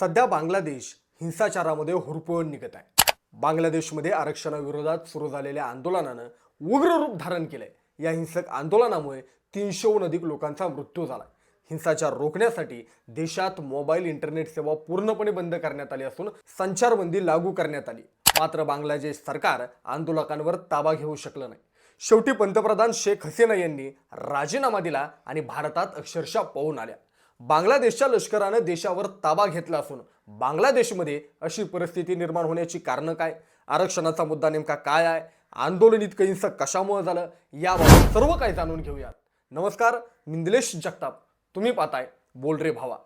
सध्या बांगलादेश हिंसाचारामध्ये होरपळून निघत आहे. बांगलादेशमध्ये आरक्षणाविरोधात सुरू झालेल्या आंदोलनानं उग्र रूप धारण केलंय. या हिंसक आंदोलनामुळे तीनशेहून अधिक लोकांचा मृत्यू झाला हिंसाचार रोखण्यासाठी देशात मोबाईल इंटरनेट सेवा पूर्णपणे बंद करण्यात आली असून संचारबंदी लागू करण्यात आली. मात्र बांगलादेश सरकार आंदोलकांवर ताबा घेऊ शकलं नाही. शेवटी पंतप्रधान शेख हसीना यांनी राजीनामा दिला आणि भारतात अक्षरशः पाहून आल्या. बांगलादेशच्या लष्करानं देशावर ताबा घेतला असून बांगलादेशमध्ये अशी परिस्थिती निर्माण होण्याची कारणं काय? आरक्षणाचा मुद्दा नेमका काय आहे? आंदोलन इतकं हिंसक कशामुळे झालं? याबाबत सर्व काही जाणून घेऊयात. नमस्कार मिंदलेश जगताप. तुम्ही पाहताय बोल रे भावा.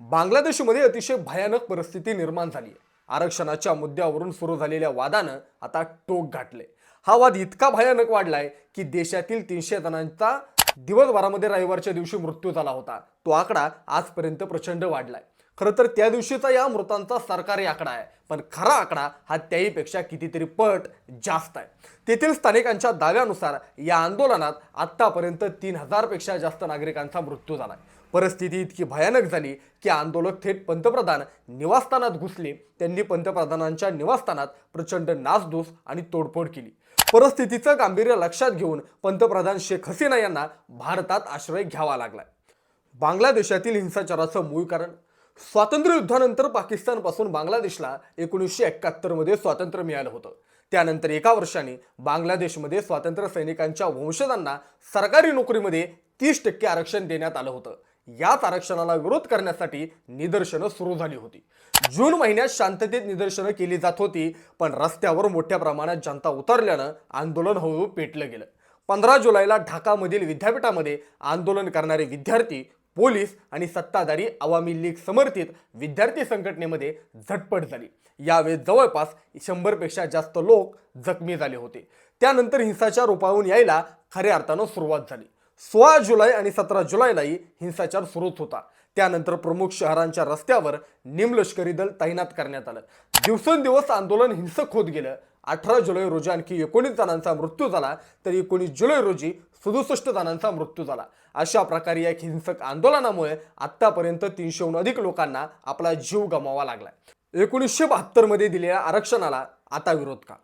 बांगलादेशमध्ये अतिशय भयानक परिस्थिती निर्माण झाली आहे. आरक्षणाच्या मुद्द्यावरून सुरू झालेल्या वादानं आता टोक गाठले हा वाद इतका भयानक वाढलाय की देशातील तीनशे जणांचा दिवसभरामध्ये रविवारच्या दिवशी मृत्यू झाला होता. तो आकडा आजपर्यंत प्रचंड वाढलाय. खरं तर त्या दिवशीचा या मृतांचा सरकारी आकडा आहे. पण खरा आकडा हा त्याहीपेक्षा कितीतरी पट जास्त आहे. तेथील स्थानिकांच्या दाव्यानुसार या आंदोलनात आत्तापर्यंत तीन हजारपेक्षा जास्त नागरिकांचा मृत्यू झालाय. परिस्थिती इतकी भयानक झाली की आंदोलक थेट पंतप्रधान निवासस्थानात घुसले. त्यांनी पंतप्रधानांच्या निवासस्थानात प्रचंड नासधूस आणि तोडफोड केली. परिस्थितीचं गांभीर्य लक्षात घेऊन पंतप्रधान शेख हसीना यांना भारतात आश्रय घ्यावा लागलाय. बांगलादेशातील हिंसाचाराचं मूळ कारण स्वातंत्र्य युद्धानंतर पाकिस्तानपासून बांगलादेशला एकोणीसशे एकाहत्तरमध्ये स्वातंत्र्य मिळालं होतं. त्यानंतर एका वर्षाने बांगलादेशमध्ये स्वातंत्र्य सैनिकांच्या वंशजांना सरकारी नोकरीमध्ये तीस टक्के आरक्षण देण्यात आलं होतं. याच आरक्षणाला विरोध करण्यासाठी निदर्शनं सुरू झाली होती. जून महिन्यात शांततेत निदर्शनं केली जात होती पण रस्त्यावर मोठ्या प्रमाणात जनता उतरल्यानं आंदोलन हळूहळू पेटलं गेलं. पंधरा जुलैला ढाकामधील विद्यापीठामध्ये आंदोलन करणारे विद्यार्थी पोलीस आणि सत्ताधारी आवामी लीग समर्थित विद्यार्थी संघटनेमध्ये झटपट झाली. यावेळी जवळपास शंभरपेक्षा जास्त लोक जखमी झाले होते. त्यानंतर हिंसाचार उपाळून यायला खऱ्या अर्थानं सुरुवात झाली. सोळा जुलै आणि सतरा जुलैलाही हिंसाचार सुरूच होता. त्यानंतर प्रमुख शहरांच्या रस्त्यावर निमलष्करी दल तैनात करण्यात आलं. दिवसेंदिवस आंदोलन हिंसक होत गेलं. अठरा जुलै रोजी आणखी एकोणीस जणांचा मृत्यू झाला तर एकोणीस जुलै रोजी सदुसष्ट जणांचा मृत्यू झाला. अशा प्रकारे या हिंसक आंदोलनामुळे आत्तापर्यंत तीनशेहून अधिक लोकांना आपला जीव गमावा लागलाय एकोणीसशे बहात्तरमध्ये दिलेल्या आरक्षणाला आता विरोध का?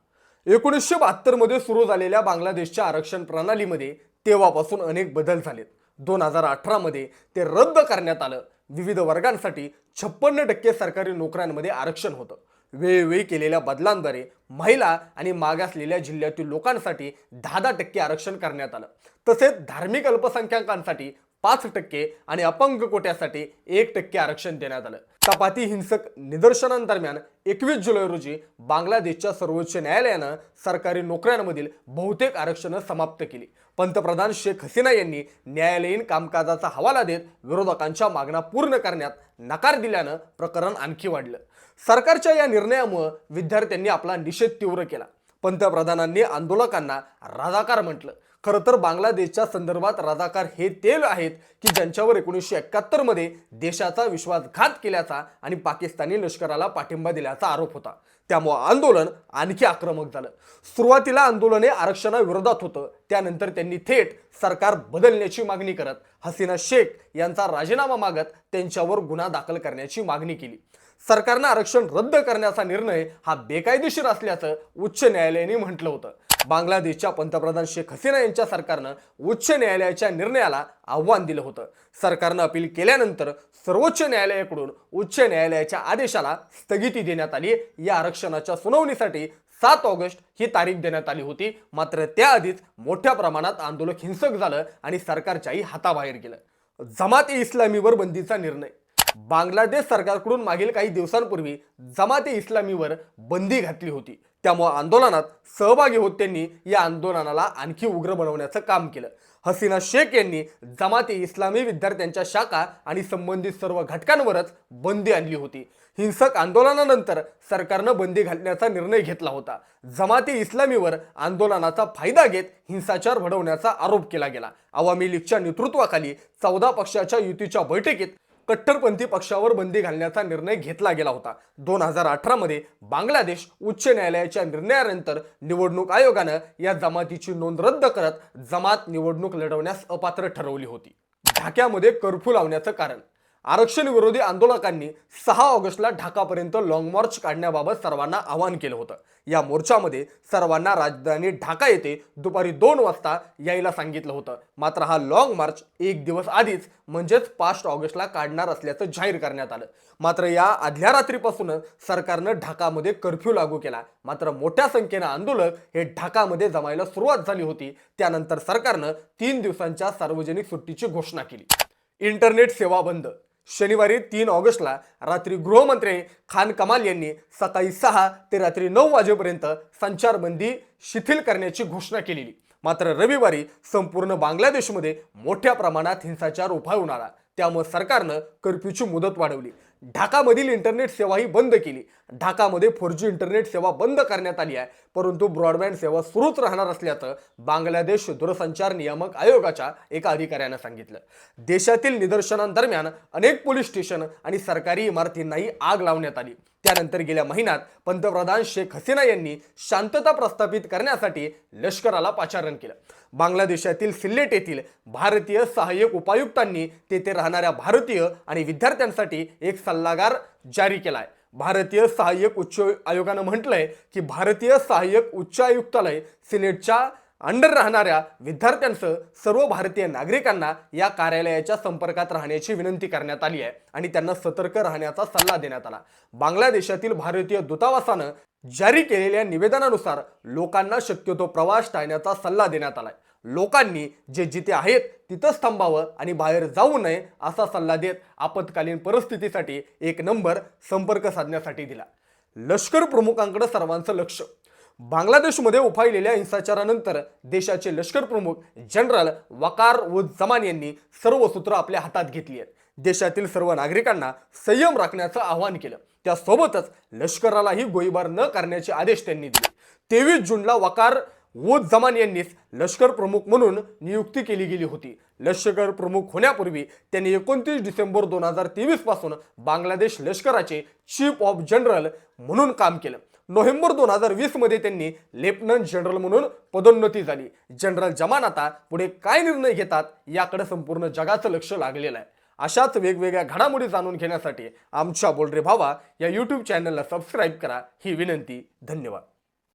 एकोणीसशे बहात्तरमध्ये सुरू झालेल्या बांगलादेशच्या आरक्षण प्रणालीमध्ये तेव्हापासून अनेक बदल झालेत. दोन हजार अठरामध्ये ते रद्द करण्यात आलं. विविध वर्गांसाठी छप्पन्न टक्के सरकारी नोकऱ्यांमध्ये आरक्षण होतं. वेळोवेळी केलेल्या बदलांद्वारे महिला आणि मागासलेल्या जिल्ह्यातील लोकांसाठी दहा दहा टक्के आरक्षण करण्यात आलं. तसेच धार्मिक अल्पसंख्याकांसाठी पाच टक्के आणि अपंग कोट्यासाठी एक टक्के आरक्षण देण्यात आलं. कपाती हिंसक निदर्शनांदरम्यान एकवीस जुलै रोजी बांगलादेशच्या सर्वोच्च न्यायालयानं सरकारी नोकऱ्यांमधील बहुतेक आरक्षणं समाप्त केली. पंतप्रधान शेख हसीना यांनी न्यायालयीन कामकाजाचा हवाला देत विरोधकांच्या मागण्या पूर्ण करण्यात नकार दिल्यानं प्रकरण आणखी वाढलं. सरकारच्या या निर्णयामुळे विद्यार्थ्यांनी आपला निषेध तीव्र केला. पंतप्रधानांनी आंदोलकांना राजाकार म्हटलं. खरं तर बांगलादेशच्या संदर्भात राजाकार हे तेल आहेत की ज्यांच्यावर एकोणीसशे एकाहत्तरमध्ये देशाचा विश्वासघात केल्याचा आणि पाकिस्तानी लष्कराला पाठिंबा दिल्याचा आरोप होता. त्यामुळं आंदोलन आणखी आक्रमक झालं. सुरुवातीला आंदोलने आरक्षणाविरोधात होतं. त्यानंतर त्यांनी थेट सरकार बदलण्याची मागणी करत हसीना शेख यांचा राजीनामा मागत त्यांच्यावर गुन्हा दाखल करण्याची मागणी केली. सरकारनं आरक्षण रद्द करण्याचा निर्णय हा बेकायदेशीर असल्याचं उच्च न्यायालयाने म्हटलं होतं. बांगलादेशच्या पंतप्रधान शेख हसीना यांच्या सरकारनं उच्च न्यायालयाच्या निर्णयाला आव्हान दिलं होतं. सरकारनं अपील केल्यानंतर सर्वोच्च न्यायालयाकडून उच्च न्यायालयाच्या आदेशाला स्थगिती देण्यात आली या आरक्षणाच्या सुनावणीसाठी सात ऑगस्ट ही तारीख देण्यात आली होती. मात्र त्याआधीच मोठ्या प्रमाणात आंदोलक हिंसक झालं आणि सरकारच्याही हाताबाहेर गेलं. जमात ए इस्लामीवर बंदीचा निर्णय. बांगलादेश सरकारकडून मागील काही दिवसांपूर्वी जमाते इस्लामीवर बंदी घातली होती. त्यामुळे आंदोलनात सहभागी होत त्यांनी या आंदोलनाला आणखी उग्र बनवण्याचं काम केलं. हसीना शेख यांनी जमाते इस्लामी विद्यार्थ्यांच्या शाखा आणि संबंधित सर्व घटकांवरच बंदी आणली होती. हिंसक आंदोलनानंतर सरकारनं बंदी घालण्याचा निर्णय घेतला होता. जमाते इस्लामीवर आंदोलनाचा फायदा घेत हिंसाचार घडवण्याचा आरोप केला गेला. आवामी लीगच्या नेतृत्वाखाली चौदा पक्षाच्या युतीच्या बैठकीत कट्टरपंथी पक्षावर बंदी घालण्याचा निर्णय घेतला गेला होता. दोन हजार अठरामध्ये बांगलादेश उच्च न्यायालयाच्या निर्णयानंतर निवडणूक आयोगानं या जमातीची नोंद रद्द करत जमात निवडणूक लढवण्यास अपात्र ठरवली होती. ढाक्यामध्ये कर्फ्यू लावण्याचं कारण आरक्षण विरोधी आंदोलकांनी सहा ऑगस्टला ढाकापर्यंत लाँग मार्च काढण्याबाबत सर्वांना आवाहन केलं होतं. या मोर्चामध्ये सर्वांना राजधानी ढाका येथे दुपारी दोन वाजता यायला सांगितलं होतं. मात्र हा लाँग मार्च एक दिवस आधीच म्हणजेच पाच ऑगस्टला काढणार असल्याचं जाहीर करण्यात आलं. मात्र या आदल्या रात्रीपासूनच सरकारनं ढाकामध्ये कर्फ्यू लागू केला. मात्र मोठ्या संख्येनं आंदोलक हे ढाकामध्ये जमायला सुरुवात झाली होती. त्यानंतर सरकारनं तीन दिवसांच्या सार्वजनिक सुट्टीची घोषणा केली. इंटरनेट सेवा बंद शनिवारी तीन ऑगस्टला रात्री गृहमंत्री खान कमाल यांनी सकाळी सहा ते रात्री नऊ वाजेपर्यंत संचारबंदी शिथिल करण्याची घोषणा केलेली. मात्र रविवारी संपूर्ण बांगलादेशमध्ये मोठ्या प्रमाणात हिंसाचार उफाळून आला त्यामुळे सरकारनं कर्फ्यूची मुदत वाढवली. ढाकामधील इंटरनेट सेवाही बंद केली. ढाकामध्ये फोर जी इंटरनेट सेवा बंद करण्यात आली आहे. परंतु ब्रॉडबँड सेवा सुरूच राहणार असल्याचं बांगलादेश दूरसंचार नियामक आयोगाच्या एका अधिकाऱ्यानं सांगितलं. देशातील निदर्शनांदरम्यान अनेक पोलीस स्टेशन आणि सरकारी इमारतींनाही आग लावण्यात आली. त्यानंतर गेल्या महिन्यात पंतप्रधान शेख हसीना यांनी शांतता प्रस्थापित करण्यासाठी लष्कराला पाचारण केलं. बांगलादेशातील सिल्लेट येथील भारतीय सहाय्यक उपायुक्तांनी तेथे राहणाऱ्या भारतीय आणि विद्यार्थ्यांसाठी एक सल्लागार जारी केला आहे भारतीय सहाय्यक उच्च आयोगानं म्हटलंय की भारतीय सहाय्यक उच्च आयुक्तालय सिलेटच्या अंडर राहणाऱ्या विद्यार्थ्यांसह सर्व भारतीय नागरिकांना या कार्यालयाच्या संपर्कात राहण्याची विनंती करण्यात आली आहे आणि त्यांना सतर्क राहण्याचा सल्ला देण्यात आला. बांगलादेशातील भारतीय दूतावासानं जारी केलेल्या निवेदनानुसार लोकांना शक्यतो प्रवास टाळण्याचा सल्ला देण्यात आलाय. लोकांनी जे जिथे आहेत तिथंच थांबावं आणि बाहेर जाऊ नये असा सल्ला देत आपत्कालीन परिस्थितीसाठी एक नंबर संपर्क साधण्यासाठी दिला. लष्कर प्रमुखांकडे सर्वांचं लक्ष बांगलादेशमध्ये उफाळलेल्या हिंसाचारानंतर देशाचे लष्कर प्रमुख जनरल वकार उज जमान यांनी सर्व सूत्र आपल्या हातात घेतली आहेत. देशातील सर्व नागरिकांना संयम राखण्याचं आवाहन केलं. त्यासोबतच लष्करालाही गोळीबार न करण्याचे आदेश त्यांनी दिले. तेवीस जूनला वकार वोज जमान यांनीच लष्कर प्रमुख म्हणून नियुक्ती केली गेली होती. लष्कर प्रमुख होण्यापूर्वी त्यांनी एकोणतीस डिसेंबर दोन हजार तेवीसपासून बांगलादेश लष्कराचे चीफ ऑफ जनरल म्हणून काम केलं. नोव्हेंबर दोन हजार वीसमध्ये त्यांनी लेफ्टनंट जनरल म्हणून पदोन्नती झाली. जनरल जमान आता पुढे काय निर्णय घेतात याकडे संपूर्ण जगाचं लक्ष लागलेलं आहे. अशाच वेगवेगळ्या घडामोडी जाणून घेण्यासाठी आमच्या बोलरे भावा या यूट्यूब चॅनलला सबस्क्राईब करा. ही विनंती. धन्यवाद.